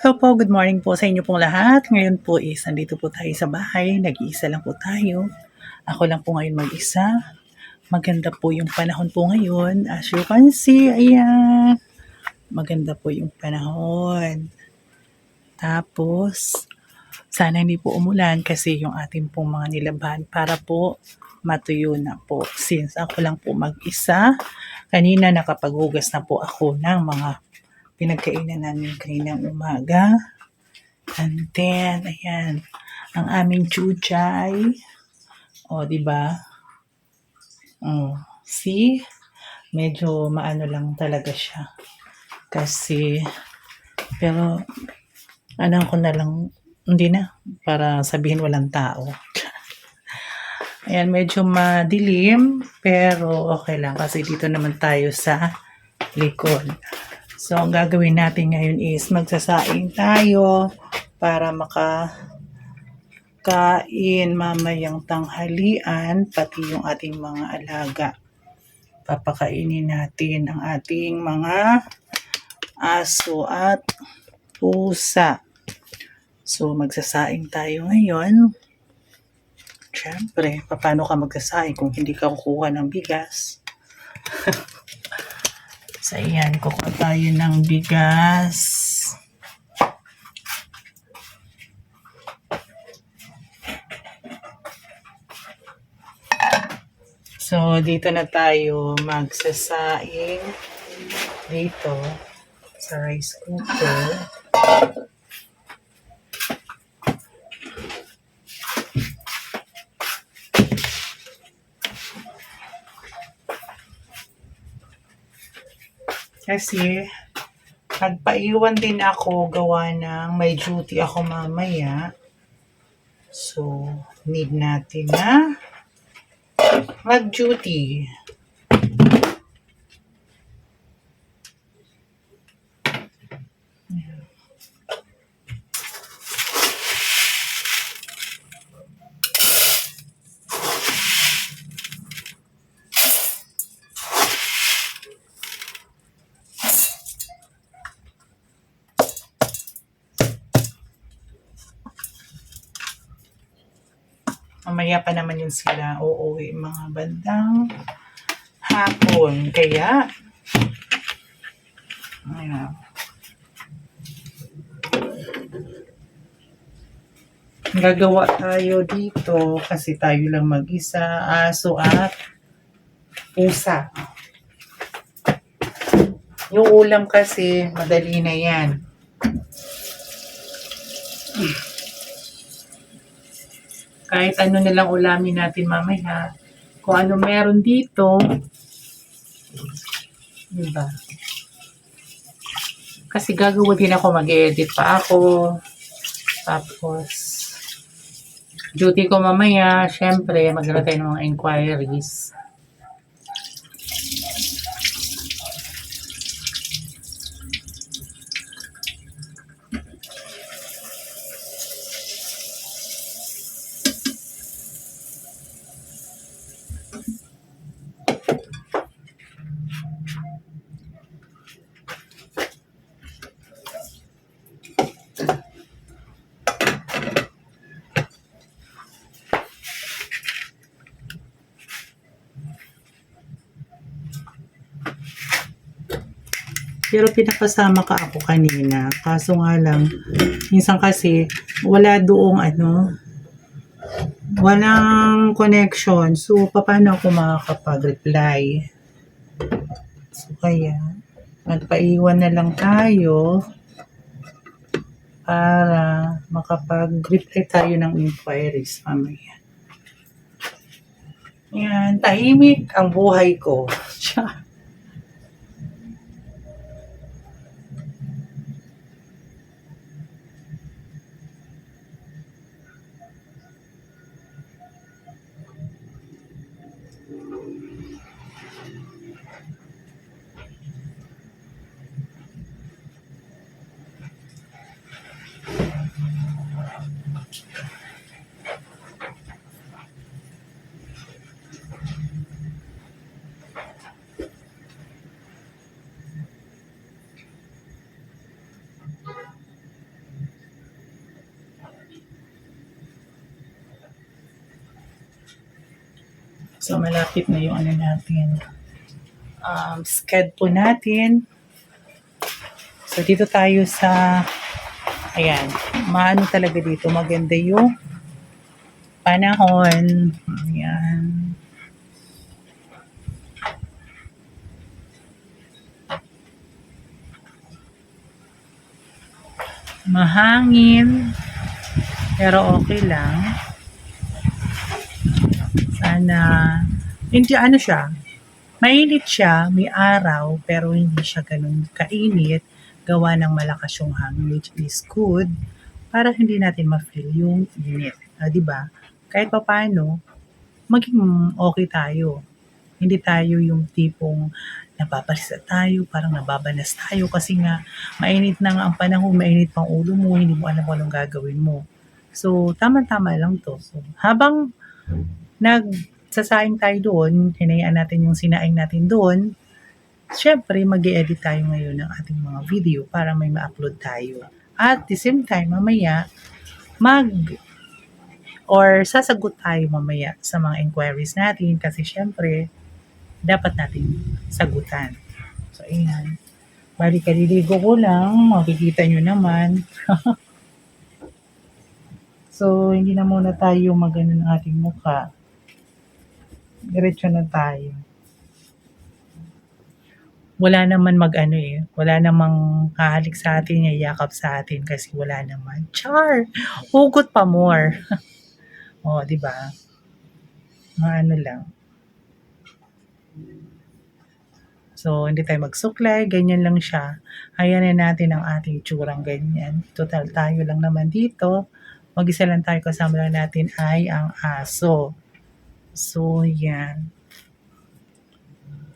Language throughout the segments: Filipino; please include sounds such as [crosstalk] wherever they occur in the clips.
Hello po, good morning po sa inyo pong lahat. Ngayon po is nandito po tayo sa bahay. Nag-iisa lang po tayo. Ako lang po ngayon mag-isa. Maganda po yung panahon po ngayon. As you can see, ayan. Maganda po yung panahon. Tapos, sana hindi po umulan kasi yung ating pong mga nilabahan para po matuyo na po. Since ako lang po mag-isa, kanina nakapaghugas na po ako ng mga pinagkainan namin kaninang umaga. And then, ayan, ang aming chuchay. O, di ba? Oh, see? Medyo maano lang talaga siya. Kasi, pero, ano ko na lang, hindi na, para sabihin walang tao. [laughs] Ayan, medyo madilim, pero okay lang kasi dito naman tayo sa likod. So, ang gagawin natin ngayon is magsasaing tayo para maka kain mamayang tanghalian, pati yung ating mga alaga. Papakainin natin ang ating mga aso at pusa. So, magsasaing tayo ngayon. Siyempre, paano ka magsasaing kung hindi ka kukuha ng bigas? [laughs] So, ayan, kukuha tayo ng bigas. So, dito na tayo magsasaing dito sa rice cooker. Kasi, nagpaiwan din ako gawa ng may duty ako mamaya. So, need natin na mag-duty. Mamaya pa naman yun sila uuwi mga bandang hapon. Kaya, ayan. Gagawa tayo dito kasi tayo lang mag-isa, aso at pusa. Yung ulam kasi, madali na yan. Kahit ano na lang ulamin natin mamaya. Kung ano meron dito, diba? Kasi gagawa din ako, mag-edit pa ako. Tapos, duty ko mamaya, syempre, maglalagay ng mga inquiries. Pero pinapasama ka ako kanina. Kaso nga lang, minsan kasi, wala doong ano, walang connection. So, paano ako makakapag-reply? So, kaya, magpaiwan na lang tayo para makapag-reply tayo ng inquiries mamaya. Yan, tahimik ang buhay ko. [laughs] Siya. So, malapit na yung ano natin. Um, sked po natin. So, dito tayo sa, ayan, maano talaga dito. Maganda yung panahon. Ayan. Mahangin. Pero okay lang. Sana, hindi ano siya, mainit siya, may araw, pero hindi siya ganun kainit, gawa ng malakas yung hangin, which is good, para hindi natin ma-feel yung init. Ah, di ba? Kahit pa paano, maging okay tayo. Hindi tayo yung tipong napaparisa tayo, parang nababanas tayo kasi nga mainit na nga ang panahon, mainit pang ulo mo, hindi mo alam kung anong gagawin mo. So, tama-tama lang to. So, habang nagsasaing tayo doon, hinayaan natin yung sinaing natin doon, syempre, mag edit tayo ngayon ng ating mga video para may ma-upload tayo. At the same time, mamaya, mag or sasagot tayo mamaya sa mga inquiries natin kasi syempre, dapat natin sagutan. So, ayan. Bali, kaliligo ko lang. Makikita nyo naman. [laughs] so, hindi na muna tayo magano ng ating mukha. Diretso na tayo. Wala naman mag-ano eh. Wala namang hahalik sa atin, yayakap sa atin kasi wala naman. Char! Hugot pa more. [laughs] oh, di ba? Ano lang. So, hindi tayo magsuklay, ganyan lang siya. Hayanin natin ang ating tsurang ganyan. Total, tayo lang naman dito. Mag-isa lang tayo, kasama lang natin ay ang aso. So, yan.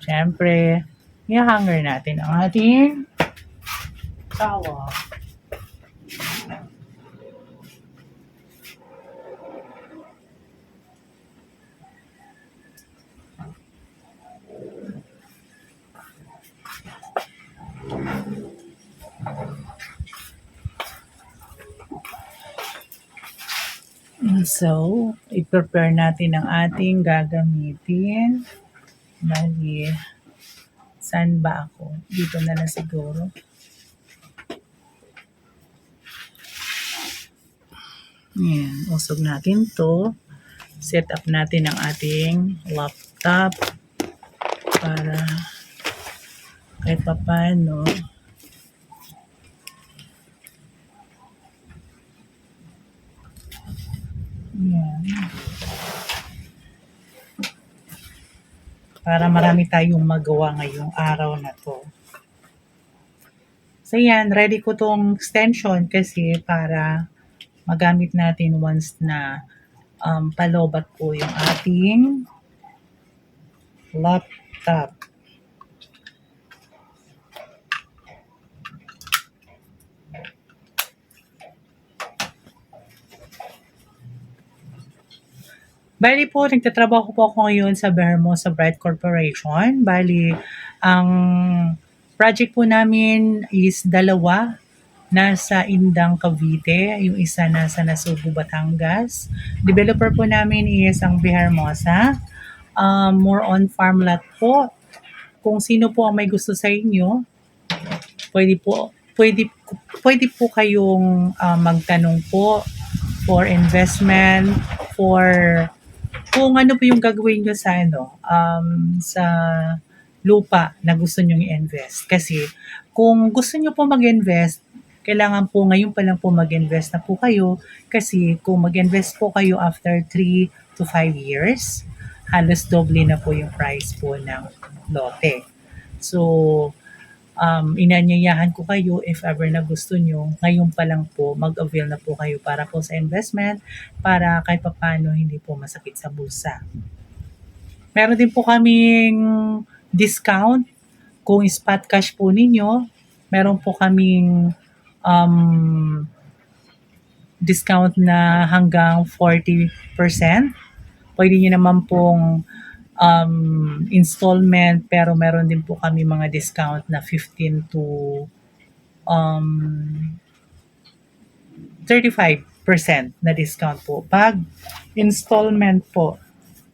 Siyempre, i-hanger natin ang ating tawa. And So, i-prepare natin ang ating gagamitin. Bali, saan ba ako? Dito na lang siguro. Yan, usog natin to. Set up natin ang ating laptop para kahit pa Para marami tayong magawa ngayong araw na to. So yan, ready ko tong extension kasi para magamit natin once na um, palobat po yung ating laptop. Bali po, nagtatrabaho po ako ngayon sa Bermo sa Bright Corporation. Bali, ang project po namin is dalawa. Nasa Indang, Cavite. Yung isa nasa Nasubo, Batangas. Developer po namin is ang Bihermosa. Um, more on farm lot po. Kung sino po ang may gusto sa inyo, pwede po pwede pwede po kayong ah, magtanong po for investment for kung ano po yung gagawin nyo sa ano, um, sa lupa na gusto nyo i-invest. Kasi kung gusto nyo po mag-invest, kailangan po ngayon pa lang po mag-invest na po kayo kasi kung mag-invest po kayo after 3 to 5 years, halos doble na po yung price po ng lote. So, um, inanyayahan ko kayo if ever na gusto nyo, ngayon pa lang po, mag-avail na po kayo para po sa investment, para kahit papano hindi po masakit sa bulsa. Meron din po kaming discount kung spot cash po ninyo. Meron po kaming um, discount na hanggang 40%. Pwede nyo naman pong um, installment pero meron din po kami mga discount na 15 to um, 35% na discount po. Pag installment po,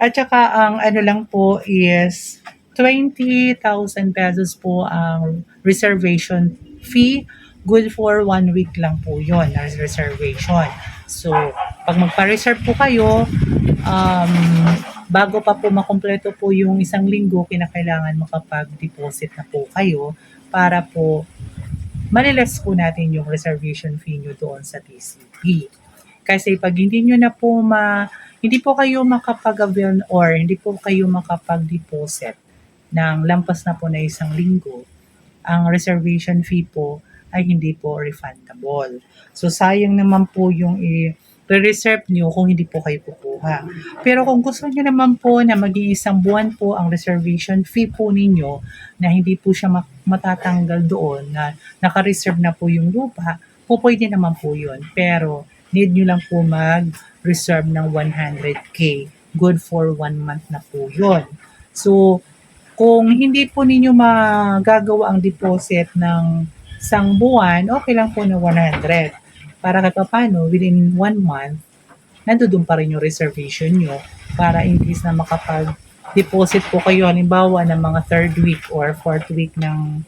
At saka ang ano lang po is 20,000 pesos po ang reservation fee. Good for one week lang po yun as reservation. So, pag magpa-reserve po kayo, um, bago pa po makumpleto po yung isang linggo, kinakailangan makapag-deposit na po kayo para po maliles po natin yung reservation fee nyo doon sa TCP. Kasi pag hindi nyo na po ma, hindi po kayo makapag-avail or hindi po kayo makapag-deposit ng lampas na po na isang linggo, ang reservation fee po ay hindi po refundable. So sayang naman po yung i-reserve nyo kung hindi po kayo kukuha. Pero kung gusto nyo naman po na mag-iisang buwan po ang reservation fee po ninyo na hindi po siya matatanggal doon na naka-reserve na po yung lupa, po pwede naman po yun. Pero need nyo lang po mag-reserve ng 100k. Good for one month na po yun. So, kung hindi po ninyo magagawa ang deposit ng isang buwan, okay lang po na 100. Para kahit paano, within one month, nandoon pa rin yung reservation nyo para in case na makapag-deposit po kayo halimbawa ng mga third week or fourth week ng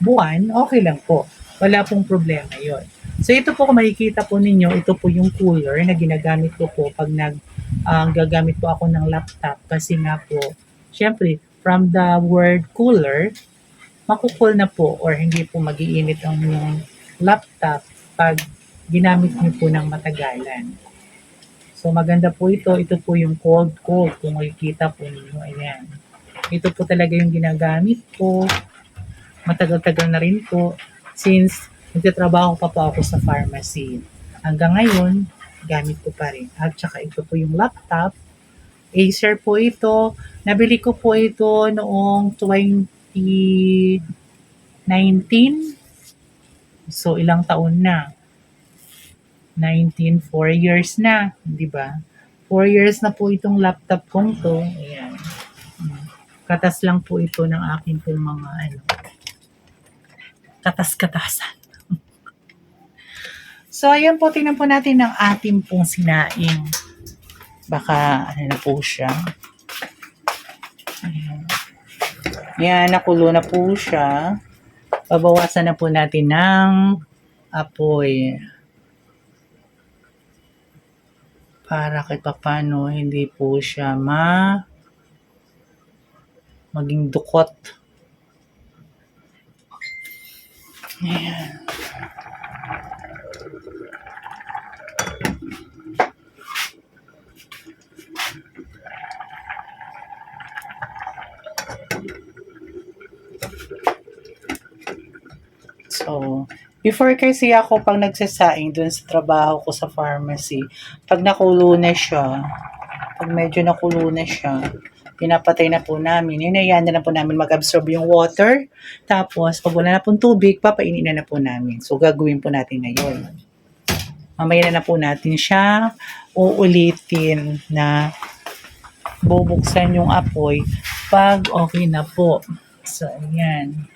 buwan, okay lang po. Wala pong problema yon. So ito po kung makikita po ninyo, ito po yung cooler na ginagamit ko po pag nag ah, gagamit po ako ng laptop kasi nga po, syempre, from the word cooler, makukul na po or hindi po magiinit ang laptop pag ginamit niyo po ng matagalan. So maganda po ito. Ito po yung cold cold. Kung makikita po ninyo, ayan. Ito po talaga yung ginagamit ko. Matagal-tagal na rin po. Since nagtatrabaho pa po ako sa pharmacy. Hanggang ngayon, gamit ko pa rin. At saka ito po yung laptop. Acer po ito. Nabili ko po ito noong 2019. So, ilang taon na. 19, 4 years na, di ba? 4 years na po itong laptop kong to. Ayan. Katas lang po ito ng aking pong mga ano, katas-katasan. [laughs] so, ayan po, tingnan po natin ang ating pong sinaing. Baka, ano na po siya. Ayan. Yan, nakulo na po siya. Babawasan na po natin ng apoy. Para kahit papano hindi po siya ma maging dukot. Ayan. So, before kasi ako pag nagsasaing dun sa trabaho ko sa pharmacy, pag nakulo na siya, pag medyo nakulo na siya, pinapatay na po namin. Hinayaan na po namin mag-absorb yung water. Tapos, pag wala na pong tubig, papainin na na po namin. So, gagawin po natin ngayon. Mamaya na na po natin siya uulitin na bubuksan yung apoy pag okay na po. So, ayan.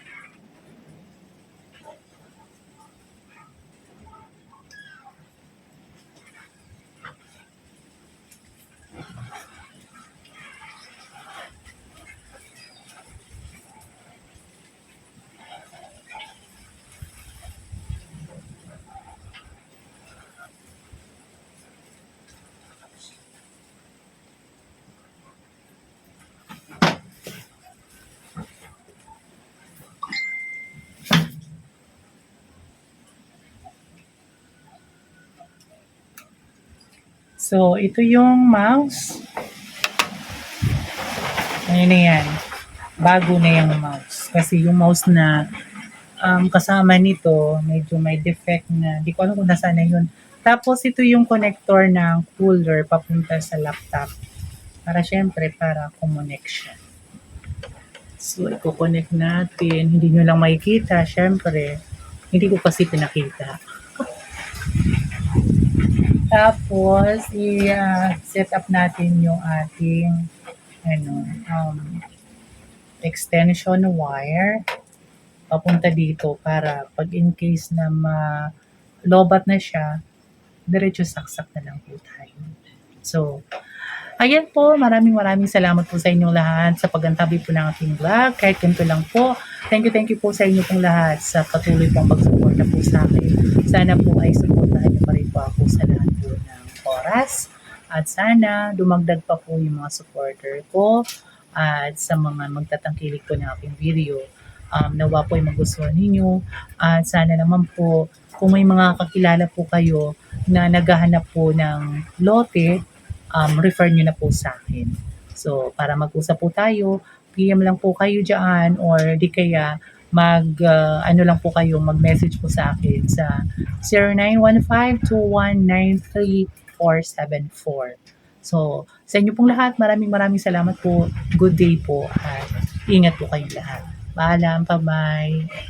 So, ito yung mouse. Ayun na yan. Bago na yung mouse. Kasi yung mouse na um, kasama nito, medyo may defect na. Di ko alam kung nasaan na yun. Tapos, ito yung connector ng cooler papunta sa laptop. Para syempre, para connection. So, i-connect natin. Hindi nyo lang makikita, syempre. Hindi ko kasi pinakita. Tapos, i-set up natin yung ating ano, um, extension wire papunta dito para pag in case na ma lobat na siya, diretso saksak na lang po tayo. So, Ayan po, maraming maraming salamat po sa inyong lahat sa pagantabi po ng aking vlog. Kahit ganito lang po. Thank you, thank you po sa inyo pong lahat sa patuloy pong pagsuporta po sa akin. Sana po ay suportahan niyo pa rin po ako sa lahat po ng oras. At sana dumagdag pa po yung mga supporter ko at sa mga magtatangkilik po ng aking video. Um, nawa po ay magustuhan ninyo. At sana naman po, kung may mga kakilala po kayo na naghahanap po ng lote, um, refer nyo na po sa akin. So, para mag-usap po tayo, PM lang po kayo dyan or di kaya mag, uh, ano lang po kayo, mag-message po sa akin sa 0915-2193-474. So, sa inyo pong lahat, maraming maraming salamat po. Good day po at ingat po kayong lahat. Paalam, bye-bye.